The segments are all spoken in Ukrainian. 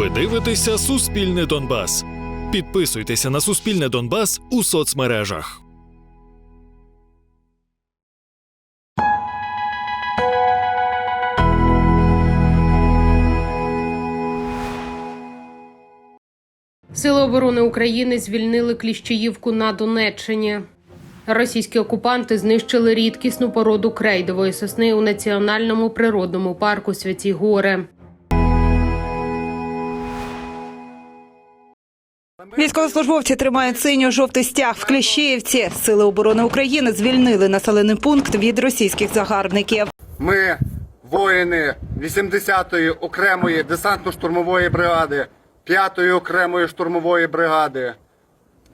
Ви дивитеся Суспільне Донбас. Підписуйтеся на Суспільне Донбас у соцмережах. Сили оборони України звільнили Кліщеївку на Донеччині. Російські окупанти знищили рідкісну породу крейдової сосни у національному природному парку Святі Гори. Військовослужбовці тримають синьо-жовтий стяг в Кліщеївці. Сили оборони України звільнили населений пункт від російських загарбників. Ми воїни 80-ї окремої десантно-штурмової бригади, 5-ї окремої штурмової бригади,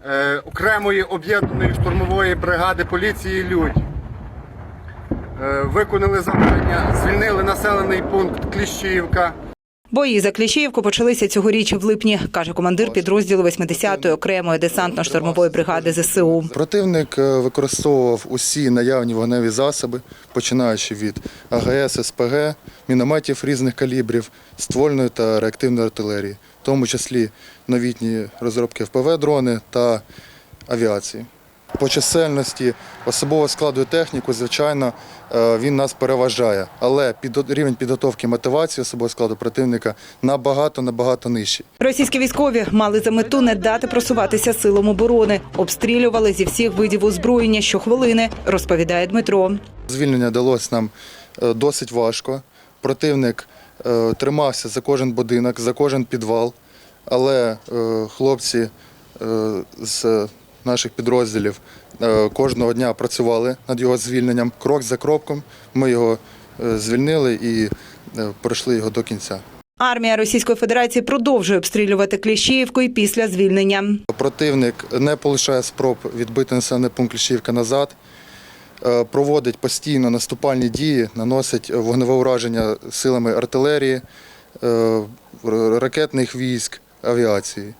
е, окремої об'єднаної штурмової бригади поліції Людь. Е, виконали завдання, звільнили населений пункт Кліщівка. Бої за Кліщеївку почалися цьогоріч в липні, каже командир підрозділу 80-ї окремої десантно-штурмової бригади ЗСУ. Противник е, використовував усі наявні вогневі засоби, починаючи від АГС, СПГ, мінометів різних калібрів, ствольної та реактивної артилерії, в тому числі новітні розробки ФПВ-дрони та авіації. По чисельності особового складу і техніку, звичайно, е, він нас переважає, але підо- рівень підготовки мотивації особового складу противника набагато набагато нижчий. Російські військові мали за мету не дати просуватися силам оборони, обстрілювали зі всіх видів озброєння щохвилини, розповідає Дмитро. Звільнення далось нам е, досить важко. Противник е, тримався за кожен будинок, за кожен підвал, але хлопці з наших підрозділів е, кожного дня працювали над його звільненням. Крок за кроком ми його е, звільнили і е, пройшли його до кінця. Армія Російської Федерації продовжує обстрілювати Кліщеївку і після звільнення. Противник не полишає спроб відбити населений пункт Кліщівка назад, проводить постійно наступальні дії, наносить вогневе ураження силами артилерії, ракетних військ, авіації.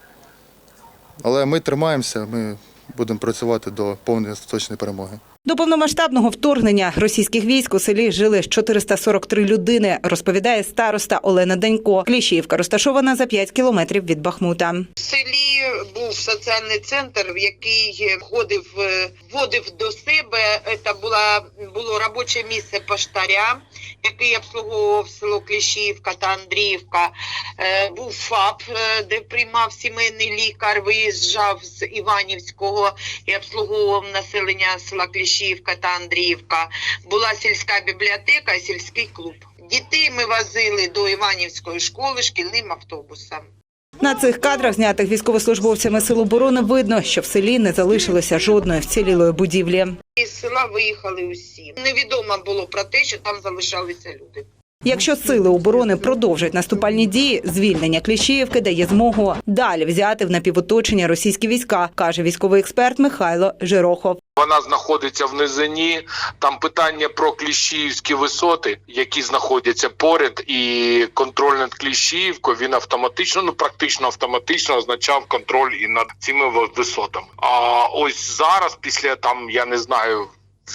Але ми тримаємося, ми будемо працювати до повної остаточної перемоги. До повномасштабного вторгнення російських військ у селі жили 443 людини, розповідає староста Олена Данько. Кліщіївка розташована за 5 кілометрів від Бахмута. В селі був соціальний центр, в який входив, е, вводив до себе. Це була було робоче місце поштаря, який обслуговував село Кліщівка та Андріївка. Е, Був ФАП, е, де приймав сімейний лікар, виїжджав з Іванівського і обслуговував населення села Кліщівка та Андріївка. Була сільська бібліотека, і сільський клуб. Дітей ми возили до Іванівської школи шкільним автобусом. На цих кадрах, знятих військовослужбовцями Сил оборони, видно, що в селі не залишилося жодної вцілілої будівлі. Із села виїхали усі. Невідомо було про те, що там залишалися люди. Якщо сили оборони продовжать наступальні дії, звільнення Кліщіївки дає змогу далі взяти в напівоточення російські війська, каже військовий експерт Михайло Жирохов. Вона знаходиться в низині. Там питання про кліщіївські висоти, які знаходяться поряд, і контроль над Кліщіївкою він автоматично, ну практично автоматично означав контроль і над цими ви- висотами. А ось зараз, після там я не знаю.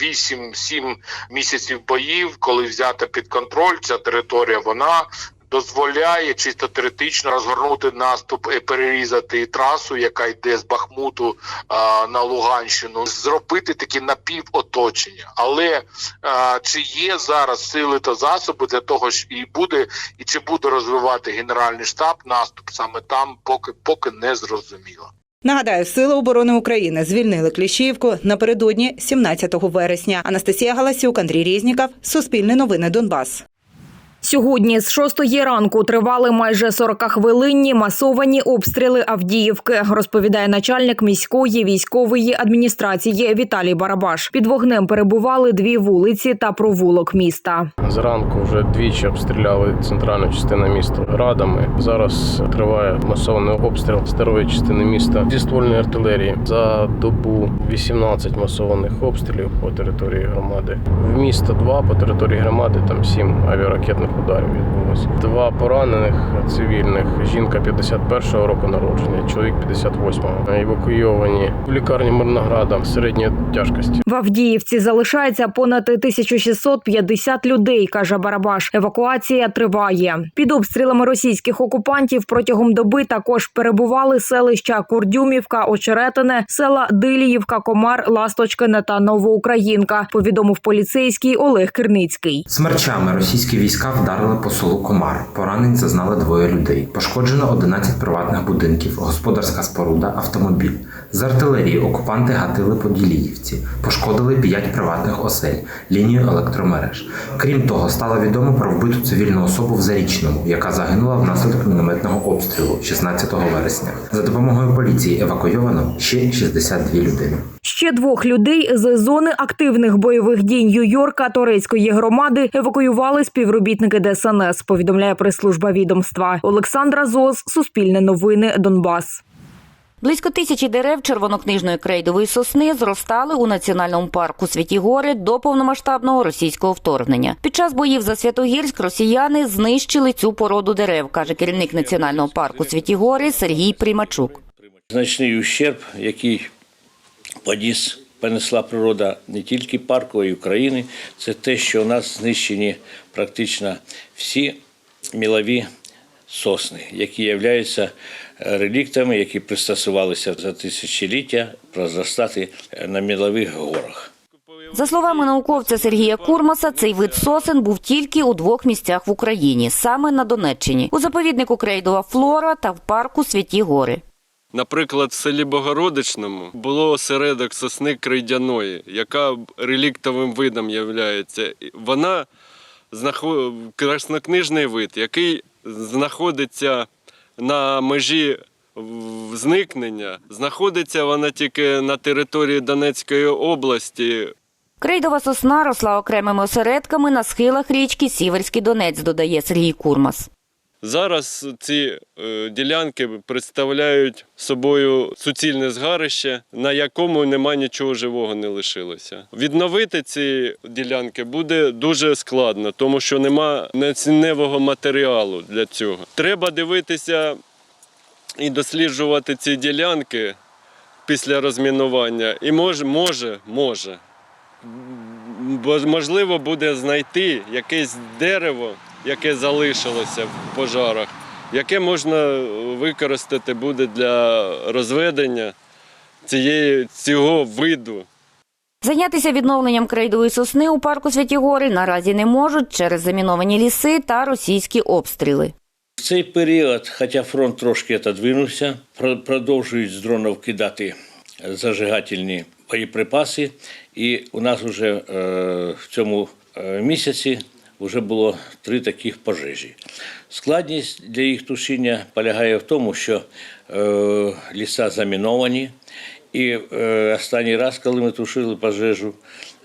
8-7 місяців боїв, коли взята під контроль ця територія, вона дозволяє чисто теоретично розгорнути наступ і перерізати трасу, яка йде з Бахмуту а, на Луганщину, зробити такі напівоточення. Але а, чи є зараз сили та засоби для того, що і буде, і чи буде розвивати Генеральний штаб наступ саме там, поки поки не зрозуміло. Нагадаю, сили оборони України звільнили Кліщіївку напередодні 17 вересня. Анастасія Галасюк, Андрій Різніков, Суспільне новини Донбас. Сьогодні з 6 ранку тривали майже 40-хвилинні масовані обстріли Авдіївки, розповідає начальник міської військової адміністрації Віталій Барабаш. Під вогнем перебували дві вулиці та провулок міста. Зранку вже двічі обстріляли центральну частину міста радами. Зараз триває масований обстріл старої частини міста зі ствольної артилерії. За добу 18 масованих обстрілів по території громади. В місто 2, по території громади там 7 авіаракетних ударів відбулося. Два поранених цивільних. Жінка 51-го року народження, чоловік 58-го. Евакуйовані в лікарні Мирнограда середньої тяжкості. В Авдіївці залишається понад 1650 людей, каже Барабаш. Евакуація триває. Під обстрілами російських окупантів протягом доби також перебували селища Курдюмівка, Очеретине, села Диліївка, Комар, Ласточкине та Новоукраїнка. Повідомив поліцейський Олег Кирницький. Смерчами російські війська вдарили по селу Комар. Поранень зазнали двоє людей. Пошкоджено 11 приватних будинків, господарська споруда, автомобіль. З артилерії окупанти гатили по Діліївці. Пошкодили 5 приватних осель, лінію електромереж. Крім того, стало відомо про вбиту цивільну особу в Зарічному, яка загинула внаслідок мінометного обстрілу 16 вересня. За допомогою поліції евакуйовано ще 62 людини. Ще двох людей з зони активних бойових дій Нью-Йорка турецької громади евакуювали співробітники ДСНС. Повідомляє прес-служба відомства Олександра Зоз, Суспільне новини, Донбас. Близько тисячі дерев червонокнижної крейдової сосни зростали у національному парку Святі Гори до повномасштабного російського вторгнення. Під час боїв за Святогірськ росіяни знищили цю породу дерев, каже керівник національного парку Святі Гори Сергій Примачук. значний ущерб, який поніс, понесла природа не тільки парку, а й України, це те, що у нас знищені практично всі мілові сосни, які являються е, реліктами, які пристосувалися за тисячоліття прозростати на мілових горах. За словами науковця Сергія Курмаса, цей вид сосен був тільки у двох місцях в Україні, саме на Донеччині, у заповіднику Крейдова флора та в парку Святі Гори. Наприклад, в селі Богородичному було осередок сосни крейдяної, яка реліктовим видом є. Вона знаход... краснокнижний вид, який знаходиться на межі зникнення. Знаходиться вона тільки на території Донецької області. Крейдова сосна росла окремими осередками на схилах річки Сіверський Донець, додає Сергій Курмас. Зараз ці е, ділянки представляють собою суцільне згарище, на якому нема нічого живого не лишилося. Відновити ці ділянки буде дуже складно, тому що нема нецінневого матеріалу для цього. Треба дивитися і досліджувати ці ділянки після розмінування. І може, може, може. Бо можливо буде знайти якесь дерево, яке залишилося в пожарах, яке можна використати буде для розведення цієї, цього виду. Зайнятися відновленням крейдової сосни у парку Святі Гори наразі не можуть через заміновані ліси та російські обстріли. В цей період, хоча фронт трошки отодвинувся, про- продовжують з дронів кидати зажигательні боєприпаси. І у нас вже е, в цьому е, місяці вже було три таких пожежі. Складність для їх тушіння полягає в тому, що е, ліса заміновані. І е, останній раз, коли ми тушили пожежу,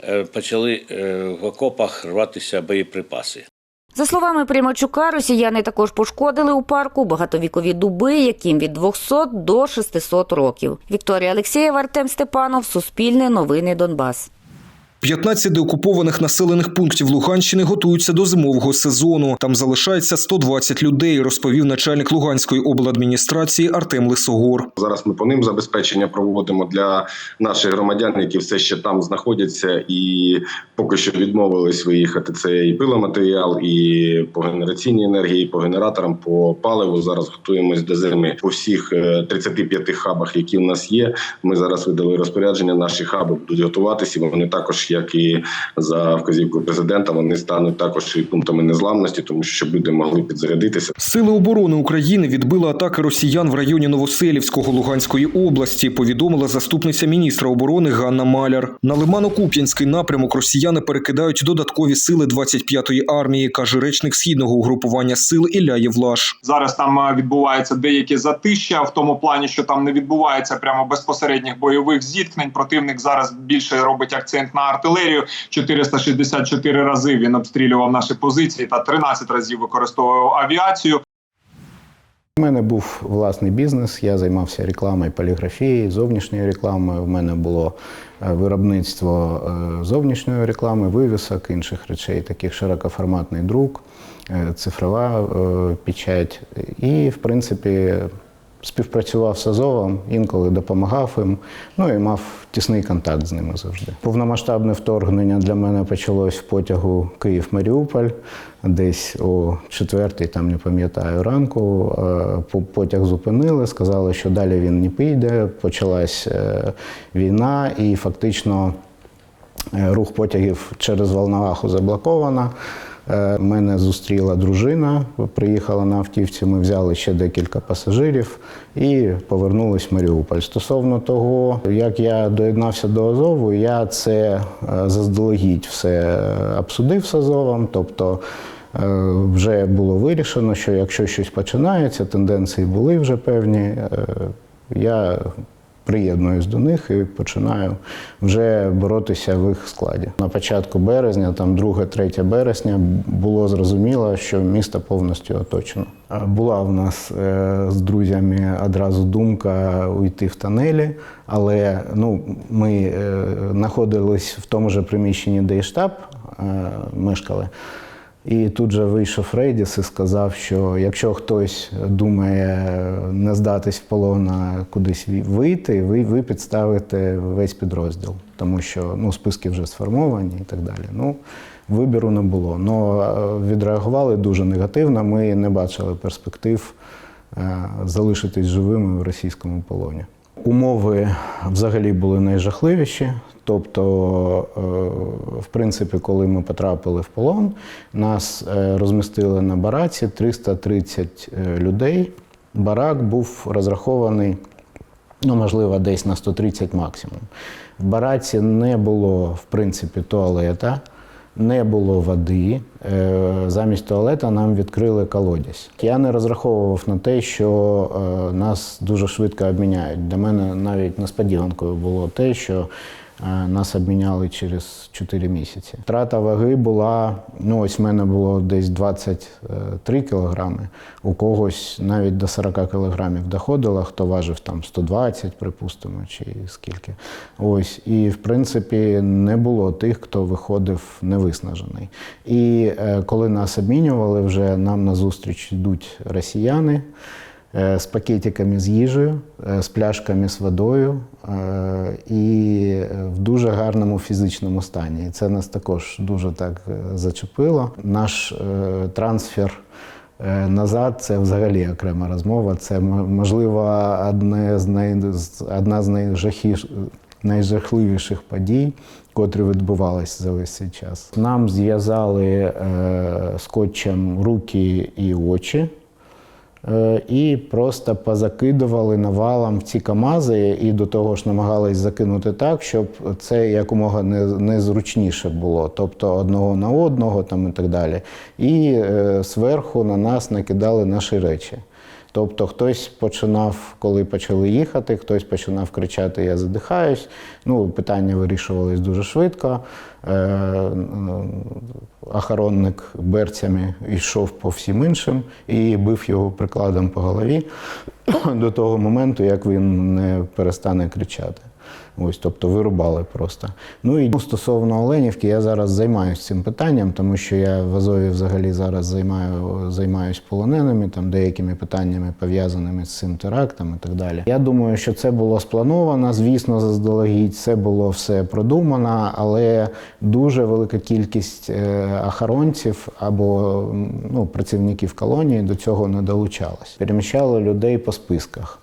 е, почали е, в окопах рватися боєприпаси. За словами Примачука, росіяни також пошкодили у парку багатовікові дуби, яким від 200 до 600 років. Вікторія Алексєєва, Артем Степанов, Суспільне новини Донбас. 15 деокупованих населених пунктів Луганщини готуються до зимового сезону. Там залишається 120 людей, розповів начальник Луганської обладміністрації Артем Лисогор. Зараз ми по ним забезпечення проводимо для наших громадян, які все ще там знаходяться, і поки що відмовились виїхати. Це і пиломатеріал, і по генераційній енергії, по генераторам, по паливу. Зараз готуємось до зими по всіх е, 35 хабах, які в нас є. Ми зараз видали розпорядження. Наші хаби будуть готуватися. Вони також, як і за вказівкою президента, вони стануть також і пунктами незламності, тому що щоб люди могли підзарядитися. Сили оборони України відбили атаки росіян в районі Новоселівського Луганської області. Повідомила заступниця міністра оборони Ганна Маляр. На Лимано-Куп'янський напрямок росіяни перекидають додаткові сили 25-ї армії, каже речник східного угрупування сил Ілля Євлаш. Зараз там е, відбувається деякі затища в тому плані, що там не відбувається прямо безпосередніх бойових зіткнень. Противник зараз більше робить акцент на артилерію. 464 рази він обстрілював наші позиції та 13 разів використовував авіацію. У мене був власний бізнес, я займався рекламою поліграфії, зовнішньою рекламою. У мене було е, виробництво е, зовнішньої реклами, вивісок, інших речей, таких широкоформатний друк, е, цифрова печать. І, в принципі, співпрацював з Азовом, інколи допомагав їм, ну і мав тісний контакт з ними завжди. Повномасштабне вторгнення для мене почалось в потягу Київ-Маріуполь, десь о четвертій, там не пам'ятаю, ранку. Потяг зупинили, сказали, що далі він не піде. Почалась е, війна, і фактично е, рух потягів через Волноваху заблоковано. Е, Мене зустріла дружина, приїхала на автівці. Ми взяли ще декілька пасажирів і повернулись в Маріуполь. Стосовно того, як я доєднався до Азову, я це е, заздалегідь все обсудив з Азовом. Тобто е, вже було вирішено, що якщо щось починається, тенденції були вже певні. Я приєднуюсь до них і починаю вже боротися в їх складі. На початку березня, там 2-3 березня, було зрозуміло, що місто повністю оточено. Була в нас е, з друзями одразу думка уйти в тонелі, але ну, ми е, знаходились в тому ж приміщенні, де і штаб е, мешкали. І тут же вийшов Рейдіс і сказав, що якщо хтось думає не здатись в полон, а кудись вийти, ви, ви підставите весь підрозділ, тому що ну, списки вже сформовані і так далі. Ну, вибіру не було. Но е, відреагували дуже негативно. Ми не бачили перспектив е, залишитись живими в російському полоні. Умови взагалі були найжахливіші. Тобто, е, в принципі, коли ми потрапили в полон, нас е, розмістили на бараці 330 е, людей. Барак був розрахований, ну, можливо, десь на 130 максимум. В бараці не було, в принципі, туалета, не було води. Замість туалета нам відкрили колодязь. Я не розраховував на те, що е, нас дуже швидко обміняють. Для мене навіть несподіванкою було те, що нас обміняли через 4 місяці. Втрата ваги була, ну ось в мене було десь 23 кілограми, у когось навіть до 40 кілограмів доходило, хто важив там 120, припустимо, чи скільки. Ось, і в принципі не було тих, хто виходив невиснажений. І е, коли нас обмінювали, вже нам назустріч йдуть росіяни е, з пакетиками з їжею, е, з пляшками з водою е, і в дуже гарному фізичному стані. І це нас також дуже так е, зачепило. Наш е, трансфер. е, Назад це взагалі окрема розмова. Це можливо одне з най... одна з найжахіш... найжахливіших подій, котрі відбувалися за весь цей час. Нам зв'язали е, скотчем руки і очі. Е, І просто позакидували навалом ці камази, і до того ж намагались закинути так, щоб це якомога не, незручніше було, тобто одного на одного там і так далі. І е, зверху на нас накидали наші речі. Тобто хтось починав, коли почали їхати, хтось починав кричати Я задихаюсь. Ну, питання вирішувалось дуже швидко. Е, охоронник берцями йшов по всім іншим і бив його прикладом по голові до того моменту, як він не перестане кричати. Ось, тобто вирубали просто. Ну і стосовно Оленівки, я зараз займаюся цим питанням, тому що я в Азові взагалі зараз займаю, займаюсь полоненими, там деякими питаннями пов'язаними з цим терактом і так далі. Я думаю, що це було сплановано, звісно, заздалегідь, це було все продумано, але дуже велика кількість е, охоронців або ну, працівників колонії до цього не долучалась. Переміщали людей по списках.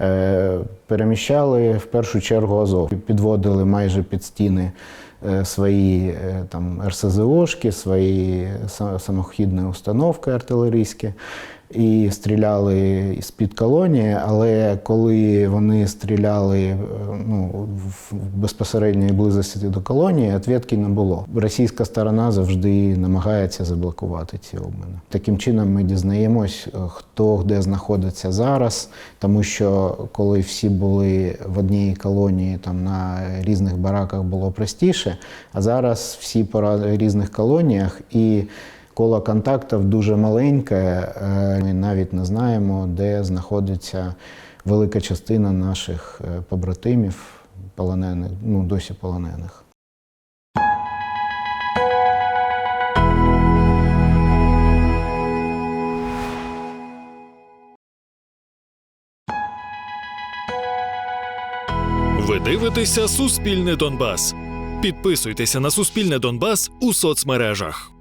Е, Переміщали в першу чергу Азов, підводили майже під стіни е, свої е, там РСЗОшки, свої самохідні установки артилерійські і стріляли з-під колонії, але коли вони стріляли е, ну, в безпосередньої близості до колонії, відповідки не було. Російська сторона завжди намагається заблокувати ці обміни. Таким чином ми дізнаємось, е, хто де знаходиться зараз, тому що коли всі були в одній колонії, там на різних бараках було простіше, а зараз всі по різних колоніях і Коло контактів дуже маленьке. е, Ми навіть не знаємо, де знаходиться велика частина наших е, побратимів, полонених, ну досі полонених. Ви дивитеся Суспільне Донбас. Підписуйтеся на Суспільне Донбас у соцмережах.